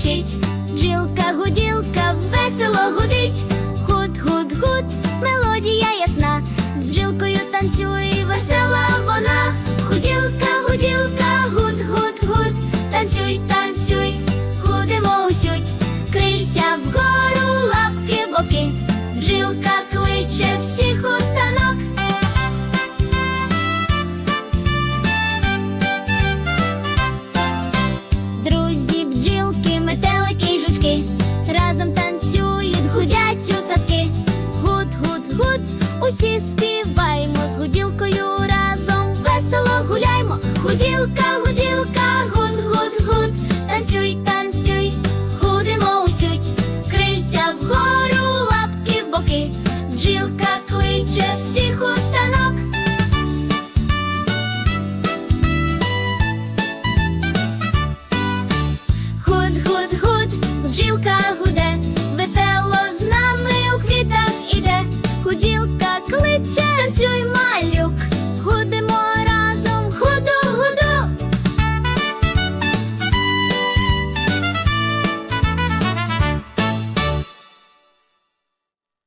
спішить. Бджілка, гуділка, весело гудить. Гуд, гуд, гуд, мелодія ясна. З бджілкою танцює весела вона. Гуділка, гуділка, гуд, гуд, гуд. Танцюй, танцюй, гудимо усють. Крильця вгору, лапки, боки. Бджілка кличе всіх Гуділка, гуділка, гуд, гуд, гуд, танцюй, танцюй, гудимо усють, крильця вгору, лапки в боки, бджілка кличе всіх у станок. Гуд, гуд, гуд, бджілка.